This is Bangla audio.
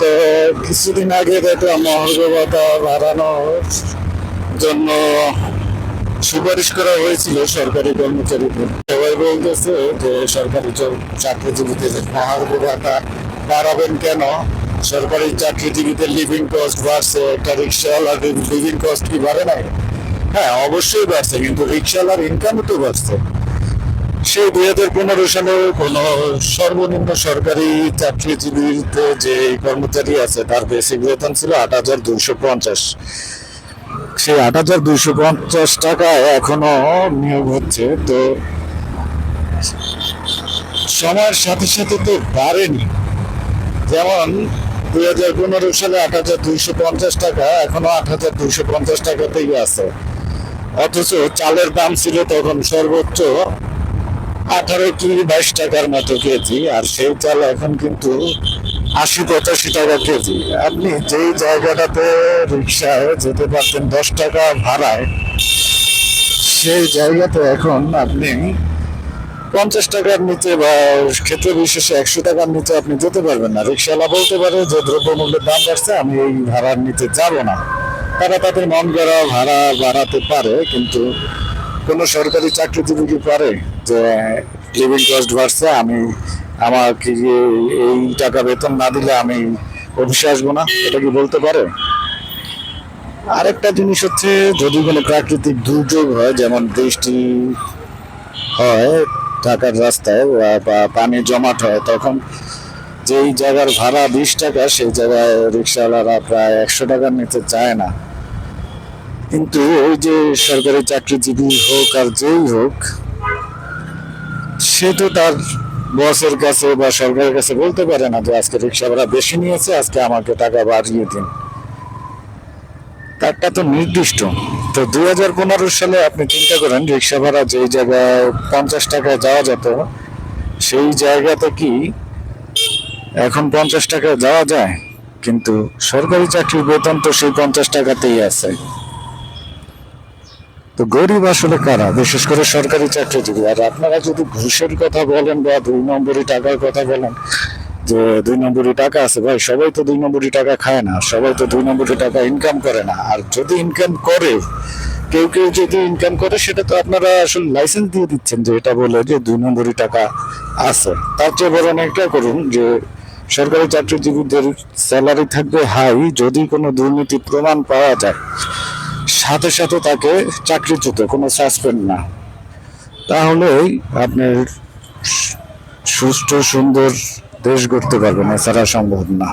তো কিছুদিন আগে দেখলাম মহার্ঘ ভাতা বাড়ানোর জন্য সুপারিশ করা হয়েছিল সরকারি কর্মচারীদের। সবাই বলতেছে যে সরকারি চাকরিজীবীদের মহার্ঘ ভাতা বাড়াবেন কেন? সরকারি চাকরিজীবীদের লিভিং কস্ট বাড়ছে, একটা রিক্সাওয়ালার লিভিং কস্ট কি বাড়ে নাই? হ্যাঁ অবশ্যই বাড়ছে, কিন্তু রিক্সাওয়ালার ইনকামও তো বাড়ছে। সেই দুই হাজার পনেরো সালে কোন সর্বনিম্ন সরকারি চাকরিজীবীতে যে কর্মচারী আছে, তার বেসিক বেতন ছিল আট হাজার দুইশো পঞ্চাশ। সেই আট হাজার দুইশো পঞ্চাশ টাকা এখনও নিয়োগ হচ্ছে। তো সময়ের সাথে সাথে তো বাড়েনি। যেমন দুই হাজার পনেরো সালে আট হাজার দুইশো পঞ্চাশ টাকা, এখনও আট হাজার দুইশো পঞ্চাশ টাকাতেই আছে। অথচ চালের দাম ছিল তখন সর্বোচ্চ আঠারো কি বাইশ টাকার মতো কেজি, আর সেই চাল এখন কিন্তু আশি পঁচাশি টাকা কেজি। আপনি যেই জায়গাটাতে রিক্সায় যেতে পারতেন দশ টাকা ভাড়ায়, সেই জায়গাতে এখন আপনি পঞ্চাশ টাকার নিচে বা ক্ষেত্রে বিশেষে একশো টাকার নিচে আপনি যেতে পারবেন না। রিক্সাওয়ালা বলতে পারে যে, দ্রব্যমূল্যের দাম বাড়ছে, আমি এই ভাড়ার নিচে যাব না। তারা তাদের মন করা ভাড়া বাড়াতে পারে, কিন্তু কোনো সরকারি চাকরিজীবী কি পারে যে লিভিং কস্ট বাড়ছে, আমি আমাকে এই- এই টাকা বেতন না দিলে আমি অফিসে আসব না, এটা কি বলতে পারে? আরেকটা জিনিস হচ্ছে, যদি কোনো প্রাকৃতিক দুর্যোগ হয়, যেমন বৃষ্টি হয় ঢাকার রাস্তায় বা- পানি জমাট হয়, তখন যেই জায়গার ভাড়া বিশ টাকা, সেই জায়গায় রিক্সাওয়ালারা প্রায় একশো টাকার নিচে চায় না। কিন্তু ওই যে সরকারি চাকরিজীবী হোক আর যেই হোক, সে তো তার বসের কাছে বা সরকারের কাছে বলতে পারে না যে আজকে রিক্সা ভাড়া বেশি নিয়েছে, আজকে আমাকে টাকা বাড়িয়ে দিন। তারটা তো নির্দিষ্ট। তো দুই হাজার পনেরো সালে আপনি চিন্তা করেন, রিক্সা ভাড়া যেই জায়গায় পঞ্চাশ টাকায় যাওয়া যেত, সেই জায়গাতে কি এখন পঞ্চাশ টাকায় যাওয়া যায়? কিন্তু সরকারি চাকরির বেতন তো সেই পঞ্চাশ টাকাতেই আছে। তো গরিব আসলে কারা? বিশেষ করে সরকারি চাকরিজীবী। আর আপনারা যদি ঘুষের কথা বলেন বা দুই নম্বরই টাকার কথা বলেন, যে দুই নম্বরই টাকা আছে, ভাই, সবাই তো দুই নম্বরই টাকা খায় না, সবাই তো দুই নম্বরই টাকা ইনকাম করে না। আর যদি ইনকাম করে, কেউ কেউ যদি ইনকাম করে, সেটা তো আপনারা আসলে লাইসেন্স দিয়ে দিচ্ছেন যে এটা বলে যে দুই নম্বরই টাকা আছে। তার চেয়ে বরং একটা করুন যে সরকারি চাকরিজীবীদের স্যালারি থাকবে হাই যদি কোনো দুর্নীতি প্রমাণ পাওয়া যায়। সাথে সাথে তাকে চাকরিচ্যুত কোনো সাসপেন্ড না। তাহলেই আপনার সুস্থ সুন্দর দেশ গড়তে পারবেন, এছাড়া সম্ভব না।